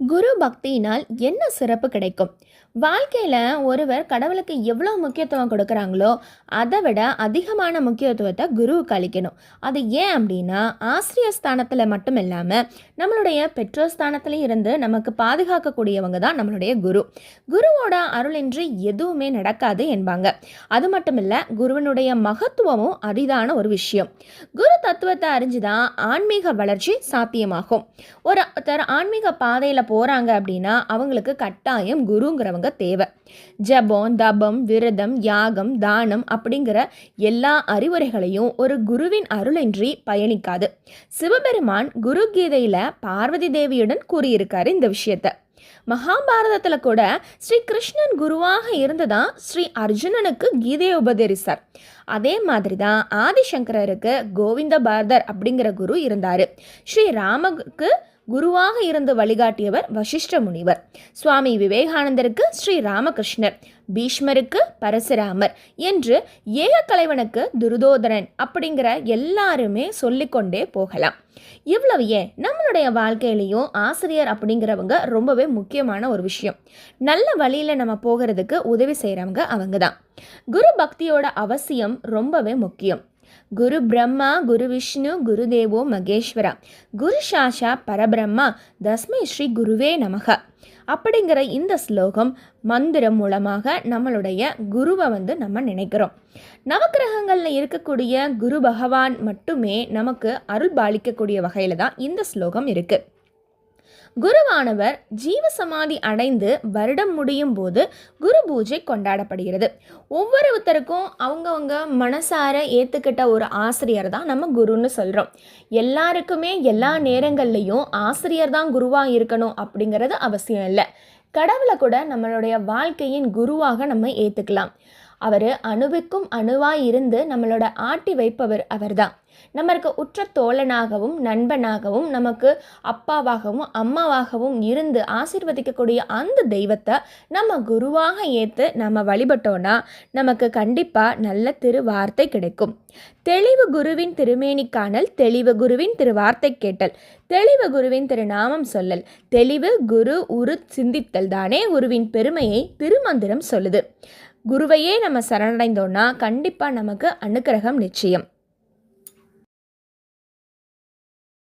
குரு பக்தியினால் என்ன சிறப்பு கிடைக்கும்? வாழ்க்கையில் ஒருவர் கடவுளுக்கு எவ்வளோ முக்கியத்துவம் கொடுக்குறாங்களோ அதை விட அதிகமான முக்கியத்துவத்தை குருவுக்கு அளிக்கணும். அது ஏன் அப்படின்னா ஆசிரியர் ஸ்தானத்தில் மட்டும் இல்லாமல் நம்மளுடைய பெற்றோர் ஸ்தானத்துலையும் இருந்து நமக்கு பாதுகாக்கக்கூடியவங்க தான் நம்மளுடைய குரு. குருவோட அருளின்றி எதுவுமே நடக்காது என்பாங்க. அது மட்டும் இல்லை குருவினுடைய மகத்துவமும் அரிதான ஒரு விஷயம். குரு தத்துவத்தை அறிஞ்சுதான் ஆன்மீக வளர்ச்சி சாத்தியமாகும். ஒருத்தர் ஆன்மீக பாதையில் போகிறாங்க அப்படின்னா அவங்களுக்கு கட்டாயம் குருங்கிறவங்க தேவை. ஜபம் தபம் விரதம் யாகம் தானம் அப்படிங்கிற எல்லா அறிவுரைகளையும் ஒரு குருவின் அருளின்றி பயணிக்காது. சிவபெருமான் குரு கீதையில் பார்வதி தேவியுடன் கூறியிருக்காரு இந்த விஷயத்தை. மகாபாரதத்தில் கூட ஸ்ரீ கிருஷ்ணன் குருவாக இருந்துதான் ஸ்ரீ அர்ஜுனனுக்கு கீதையை உபதரிசார் அதே மாதிரி தான் ஆதிசங்கரருக்கு கோவிந்த பாரதர் அப்படிங்கிற குரு இருந்தார். ஸ்ரீ ராமக்கு குருவாக இருந்து வழிகாட்டியவர் வசிஷ்ட முனிவர். சுவாமி விவேகானந்தருக்கு ஸ்ரீ ராமகிருஷ்ணர். பீஷ்மருக்கு பரசுராமர் என்று ஏக கலைவனுக்கு துருதோதரன் அப்படிங்கிற எல்லாருமே சொல்லிக்கொண்டே போகலாம். இவ்வளவு ஏன்? நம்மளுடைய வாழ்க்கையிலையும் ஆசிரியர் அப்படிங்கிறவங்க ரொம்பவே முக்கியமான ஒரு விஷயம். நல்ல வழியில் நம்ம போகிறதுக்கு உதவி செய்கிறவங்க அவங்க தான் குரு பக்தியோட அவசியம் ரொம்பவே முக்கியம். குரு பிரம்மா குரு விஷ்ணு குரு தேவோ மகேஸ்வரா. குரு சாஷா பரபிரம்மா தஸ்மை ஸ்ரீ குருவே நமக. அப்படிங்கிற இந்த ஸ்லோகம் மந்திரம் மூலமாக நம்மளுடைய குருவை வந்து நம்ம நினைக்கிறோம். நவக்கிரகங்களில் இருக்கக்கூடிய குரு பகவான் மட்டுமே நமக்கு அருள் பாலிக்கக்கூடிய வகையில் தான் இந்த ஸ்லோகம் இருக்குது குருவானவர் ஜீவசமாதி அடைந்து வருடம் முடியும் போது குரு பூஜை கொண்டாடப்படுகிறது. ஒவ்வொருத்தருக்கும் அவங்கவுங்க மனசார ஏற்றுக்கிட்ட ஒரு ஆசிரியர் தான் நம்ம குருன்னு சொல்கிறோம் எல்லாருக்குமே எல்லா நேரங்கள்லையும் ஆசிரியர் தான் குருவாக இருக்கணும் அப்படிங்கிறது அவசியம் இல்லை. கடவுளை கூட நம்மளுடைய வாழ்க்கையின் குருவாக நம்ம ஏற்றுக்கலாம் அவர் அணுவுக்கும் அணுவாய் இருந்து நம்மளோட ஆட்டி வைப்பவர் அவர்தான். நம்மளுக்கு உற்ற தோழனாகவும் நண்பனாகவும் நமக்கு அப்பாவாகவும் அம்மாவாகவும் இருந்து ஆசீர்வதிக்கக்கூடிய அந்த தெய்வத்தை நம்ம குருவாக ஏற்று நம்ம வழிபட்டோன்னா நமக்கு கண்டிப்பாக நல்ல திருவார்த்தை கிடைக்கும். தெளிவு குருவின் திருமேனி காணல் தெளிவு குருவின் திருவார்த்தை கேட்டல். தெளிவு குருவின் திருநாமம் சொல்லல். தெளிவு குரு உரு சிந்தித்தல் தானே குருவின் பெருமையை திருமந்திரம் சொல்லுது. குருவையே நம்ம சரணடைந்தோன்னா கண்டிப்பாக நமக்கு அனுக்கிரகம் நிச்சயம்.